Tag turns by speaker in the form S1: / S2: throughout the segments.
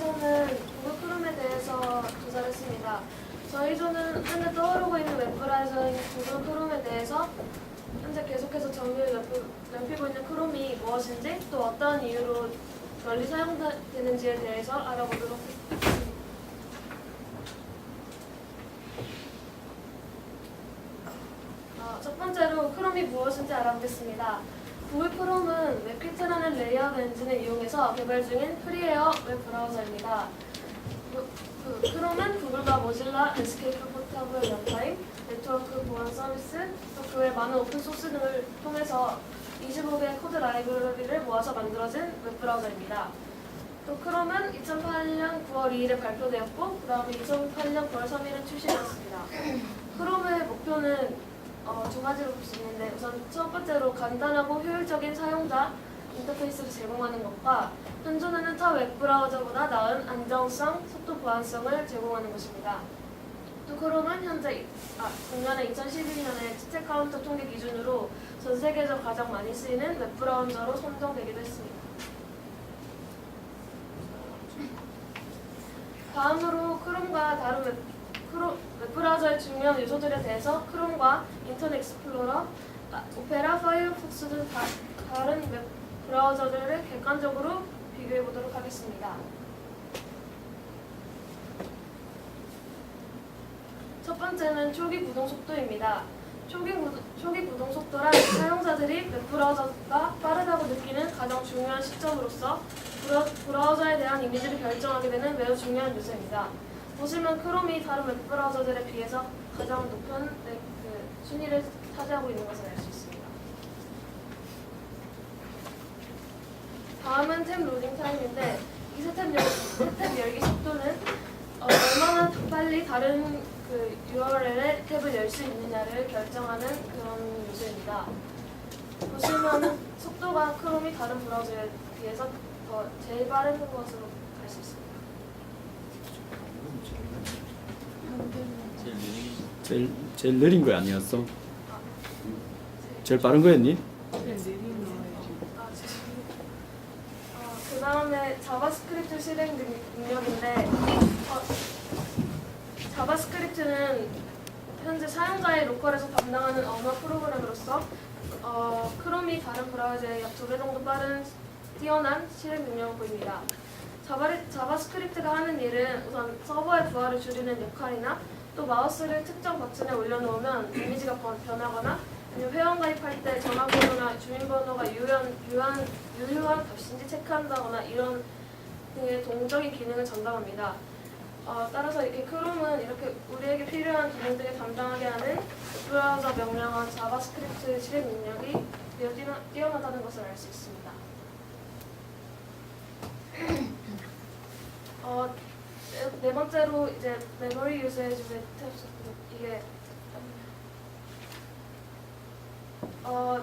S1: 조에서는 구글 크롬에 대해서 조사를 했습니다. 저희 조는 현재 떠오르고 있는 웹브라우저인 구글 크롬에 대해서 현재 계속해서 정밀 넓히고 있는 크롬이 무엇인지 또 어떠한 이유로 널리 사용되는지에 대해서 알아보도록 하겠습니다. 어, 첫 번째로 크롬이 무엇인지 알아보겠습니다. 구글 크롬은 웹키트라는 레이아웃 엔진을 이용해서 개발 중인 프리웨어 웹 브라우저입니다. 그, 그 크롬은 구글과 모질라, 에스케이프 포터블 런타임, 네트워크 보안 서비스, 또 그외 많은 오픈 소스 등을 통해서 25개의 코드 라이브러리를 모아서 만들어진 웹 브라우저입니다. 또 크롬은 2008년 9월 2일에 발표되었고, 그 다음에 2008년 9월 3일에 출시되었습니다. 크롬의 목표는 어, 두 가지로 볼 수 있는데 우선 첫 번째로 간단하고 효율적인 사용자 인터페이스를 제공하는 것과 현존하는 타 웹브라우저보다 나은 안정성, 속도 보안성을 제공하는 것입니다. 또 크롬은 현재 아, 작년에 2011년에 스택 카운터 통계 기준으로 전 세계에서 가장 많이 쓰이는 웹브라우저로 선정되기도 했습니다. 다음으로 크롬과 다른 웹, 크롬, 웹 브라우저의 중요한 요소들에 대해서 크롬과 인터넷 익스플로러, 아, 오페라, 파이어폭스 등 다, 다른 웹 브라우저들을 객관적으로 비교해 보도록 하겠습니다. 첫 번째는 초기 구동 속도입니다. 초기, 구, 초기 구동 속도란 사용자들이 웹브라우저가 빠르다고 느끼는 가장 중요한 시점으로서 브라, 브라우저에 대한 이미지를 결정하게 되는 매우 중요한 요소입니다. 보시면 크롬이 다른 웹 브라우저들에 비해서 가장 높은 네, 그 순위를 차지하고 있는 것을 알 수 있습니다. 다음은 탭 로딩 타임인데 이세 탭, 열, 탭 열기 속도는 어, 얼마나 빨리 다른 그 URL에 탭을 열 수 있느냐를 결정하는 그런 요소입니다. 보시면 속도가 크롬이 다른 브라우저에 비해서 더 제일 빠른 것으로 알수 있습니다.
S2: 제일 느린
S3: 제일 제일 느린 거 아니었어?
S1: 아,
S3: 제일 빠른 거였니?
S1: 어, 그 다음에 자바스크립트 실행 능- 능력인데 어, 자바스크립트는 현재 사용자의 로컬에서 담당하는 언어 프로그램으로서 어, 크롬이 다른 브라우저에 약두배 정도 빠른 뛰어난 실행 능력을 보입니다. 자바, 자바스크립트가 하는 일은 우선 서버의 부하를 줄이는 역할이나 또 마우스를 특정 버튼에 올려놓으면 이미지가 번- 변하거나 아니면 회원 가입할 때 전화번호나 주민번호가 유효한, 유효한, 유효한 값인지 체크한다거나 이런 등의 동적인 기능을 전담합니다. 어, 따라서 이렇게 크롬은 이렇게 우리에게 필요한 기능들을 담당하게 하는 브라우저 명령어 자바스크립트 실행 능력이 매우 뛰어, 뛰어나다는 것을 알 수 있습니다. 어, 네, 네 번째로 이제 메모리 웹 탭, 이게 어,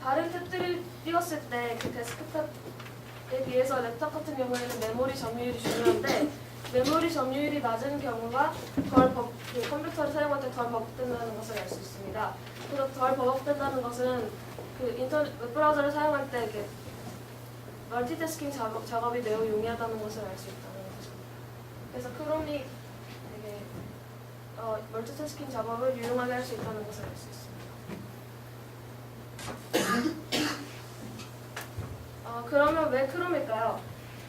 S1: 다른 탭들을 띄웠을 때 그 데스크탑에 비해서 랩탑 같은 경우에는 메모리 점유율이 중요한데 메모리 점유율이 낮은 경우가 덜 버, 그 컴퓨터를 사용할 때 덜 버벅된다는 것을 알 수 있습니다. 그래서 덜 버벅된다는 것은 그 인터넷 웹브라우저를 사용할 때 이렇게 멀티태스킹 작업, 작업이 매우 용이하다는 것을 알수 것입니다. 그래서 크롬이 되게 어, 멀티태스킹 작업을 유용하게 할 수 있다는 것을 알 수 있습니다. 어, 그러면 왜 크롬일까요?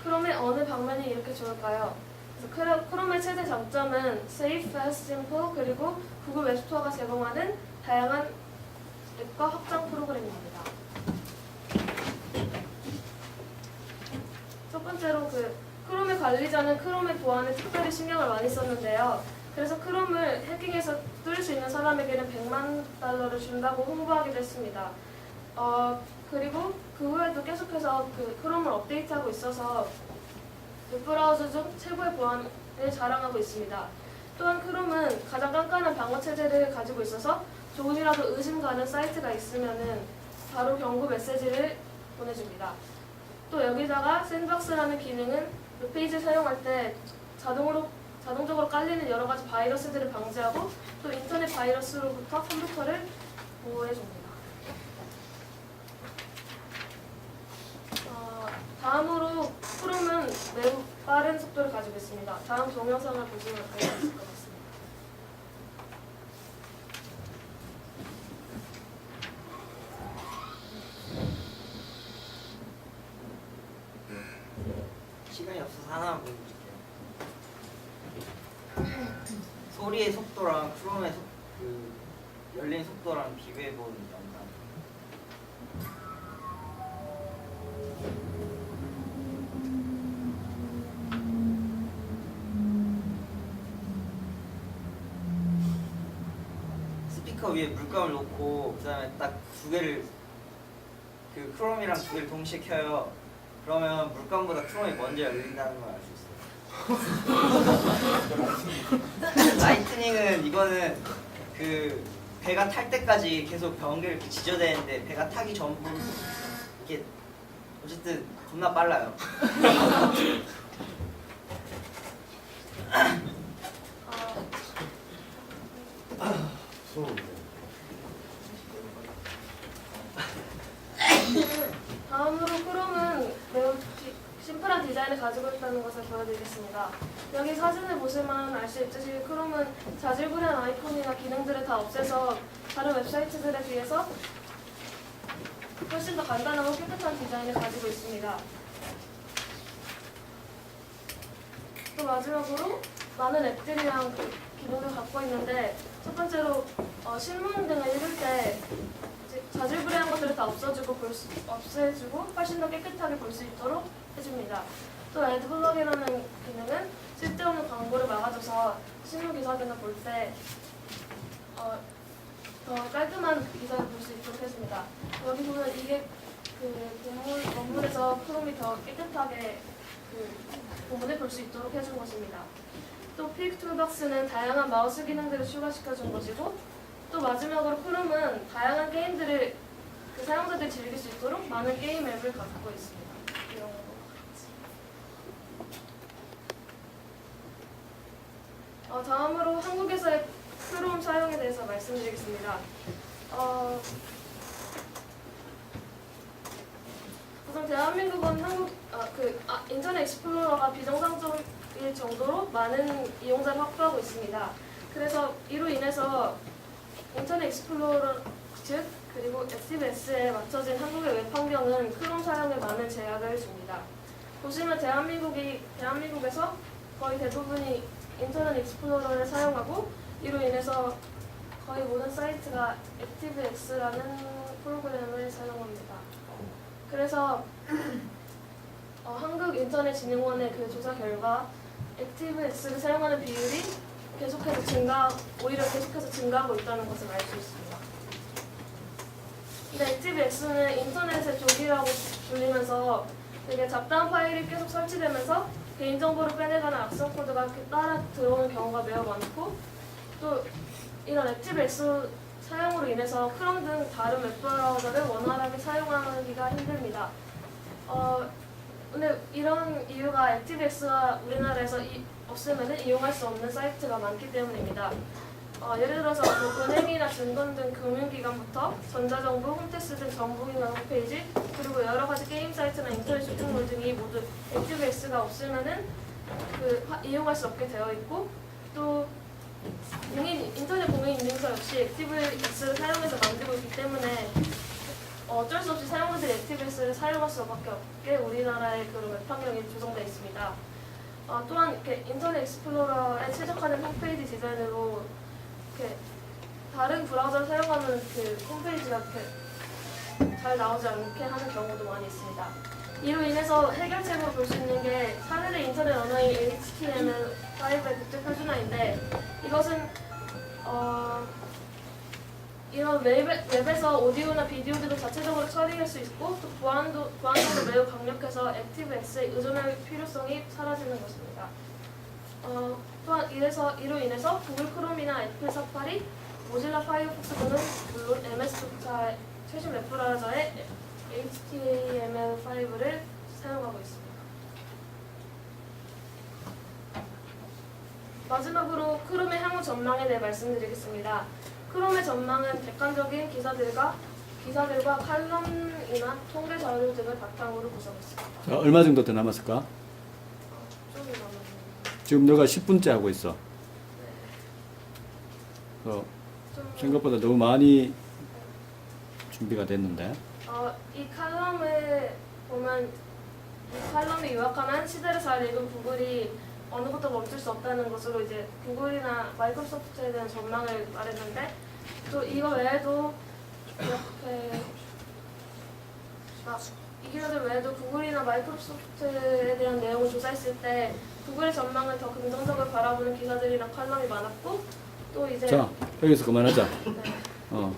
S1: 크롬의 어느 방면이 이렇게 좋을까요? 그래서 크롬- 크롬의 최대 장점은 Safe, Fast, Simple 그리고 구글 웹스토어가 제공하는 다양한 앱과 확장 프로그램입니다. 첫 번째로 그 크롬의 관리자는 크롬의 보안에 특별히 신경을 많이 썼는데요. 그래서 크롬을 해킹해서 뚫을 수 있는 사람에게는 100만 달러를 준다고 홍보하기도 했습니다. 어, 그리고 그 후에도 계속해서 그 크롬을 업데이트하고 있어서 웹브라우저 중 최고의 보안을 자랑하고 있습니다. 또한 크롬은 가장 깐깐한 방어 체제를 가지고 있어서 조금이라도 의심 가는 사이트가 있으면은 바로 경고 메시지를 보내줍니다. 또 여기다가 샌드박스라는 기능은 웹페이지 사용할 때 자동으로 자동적으로 깔리는 여러 가지 바이러스들을 방지하고 또 인터넷 바이러스로부터 컴퓨터를 보호해 줍니다. 어, 다음으로 크롬은 매우 빠른 속도를 가지고 있습니다. 다음 동영상을 보시면 알수 있을 것 같습니다.
S4: 시간이 없어서 하나만 보여드릴게요. 소리의 속도랑 크롬의 속, 그 열린 속도랑 비교해 보는 영상. 스피커 위에 물감을 놓고 그다음에 딱 두 개를 그 크롬이랑 두 개를 동시에 켜요. 그러면 물감보다 크롬이 먼저 열린다는 걸 알 수 있어요. 라이트닝은 이거는 그 배가 탈 때까지 계속 변기를 이렇게 지져대는데 배가 타기 전부 이렇게 어쨌든 겁나 빨라요.
S1: 어, 다음으로 크롬은 매우 디- 심플한 디자인을 가지고 있다는 것을 보여드리겠습니다. 여기 사진을 보시면 알 수 있듯이 크롬은 자질구레한 아이콘이나 기능들을 다 없애서 다른 웹사이트들에 비해서 훨씬 더 간단하고 깨끗한 디자인을 가지고 있습니다. 또 마지막으로 많은 앱들이랑 그 기능을 갖고 있는데 첫 번째로 어, 신문 등을 읽을 때 자질구레한 것들을 다 없어주고 볼 수, 없애주고 훨씬 더 깨끗하게 볼 수 있도록 해줍니다. 또 애드블럭이라는 기능은 쓸데없는 광고를 막아줘서 신문 기사 등을 볼때 어, 더 깔끔한 기사를 볼 수 있도록 해줍니다. 여기 보면 이게 그 본문, 원문에서 크롬이 더 깨끗하게 그 본문을 볼 수 있도록 해준 것입니다. 또픽 툴박스는 다양한 마우스 기능들을 추가시켜준 것이고 또 마지막으로 크롬은 다양한 게임들을 그 사용자들이 즐길 수 있도록 많은 게임 앱을 갖고 있습니다. 이런 거 같이. 어, 다음으로 한국에서의 크롬 사용에 대해서 말씀드리겠습니다. 어, 우선 대한민국은 한국 아, 그 아, 인터넷 익스플로러가 비정상적일 정도로 많은 이용자를 확보하고 있습니다. 그래서 이로 인해서 인터넷 익스플로러 즉 그리고 SBS에 맞춰진 한국의 웹 환경은 크롬 사용에 많은 제약을 줍니다. 보시면 대한민국이 대한민국에서 거의 대부분이 인터넷 익스플로러를 사용하고 이로 인해서 거의 모든 사이트가 액티브엑스라는 프로그램을 사용합니다. 그래서 어, 한국인터넷진흥원의 그 조사 결과 액티브엑스를 사용하는 비율이 계속해서 증가, 오히려 계속해서 증가하고 있다는 것을 알 수 있습니다. 근데 액티브엑스는 인터넷의 조기라고 불리면서 되게 잡다한 파일이 계속 설치되면서 개인정보를 빼내가는 악성 코드가 따라 들어오는 경우가 매우 많고 또 이런 액티브엑스 사용으로 인해서 크롬 등 다른 웹브라우저를 원활하게 사용하기가 힘듭니다. 어, 근데 이런 이유가 액티브엑스가 우리나라에서 이, 없으면 이용할 수 없는 사이트가 많기 때문입니다. 어, 예를 들어서 뭐 은행이나 증권 등 금융기관부터 전자정부, 홈택스 등 정부기관 홈페이지 그리고 여러 가지 게임 사이트나 인터넷 쇼핑몰 등이 모두 액티브엑스가 없으면은 그 화- 이용할 수 없게 되어 있고 또 공인 인터넷 공인 인증서 역시 액티브엑스를 사용해서 만들고 있기 때문에 어, 어쩔 수 없이 사용자들이 액티브엑스를 사용할 수밖에 없게 우리나라의 그런 웹 환경이 조성되어 있습니다. 어, 또한 이렇게 인터넷 익스플로러에 최적화된 홈페이지 디자인으로 이렇게 다른 브라우저를 사용하는 그 홈페이지가 이렇게 잘 나오지 않게 하는 경우도 많이 있습니다. 이로 인해서 해결책으로 볼 수 있는 게 차세대 인터넷 언어인 HTML5의 국제 표준화인데 이것은 어, 이런 웹, 웹에서 오디오나 비디오들도 자체적으로 처리할 수 있고 또 보안도 보안도도 매우 강력해서 액티브엑스에 의존할 필요성이 사라지는 것입니다. 어, 또한 이래서 이로 인해서 구글 크롬이나 애플 사파리, 모질라 파이어폭스 등은 물론 MS-조차 최신 웹 브라우저에 HTML5를 사용하고 있습니다. 마지막으로 크롬의 향후 전망에 대해 말씀드리겠습니다. 크롬의 전망은 객관적인 기사들과 기사들과 칼럼이나 통계 자료 등을 바탕으로 구성했습니다.
S3: 자, 얼마 정도 더 남았을까? 지금 너가 10분째 하고 있어. 어,
S1: 좀
S3: 생각보다 너무 많이 준비가 됐는데.
S1: 어, 이 칼럼을 보면 이 칼럼이 요약하면 시대를 잘 읽은 구글이 어느 것도 멈출 수 없다는 것으로 이제 구글이나 마이크로소프트에 대한 전망을 말했는데 또 이거 외에도 이렇게 아, 이 기자들 외에도 구글이나 마이크로소프트에 대한 내용을 조사했을 때 구글의 전망을 더 긍정적으로 바라보는 기사들이랑 칼럼이 많았고 또 이제
S3: 자, 여기서 그만하자.
S1: 네.
S3: 어.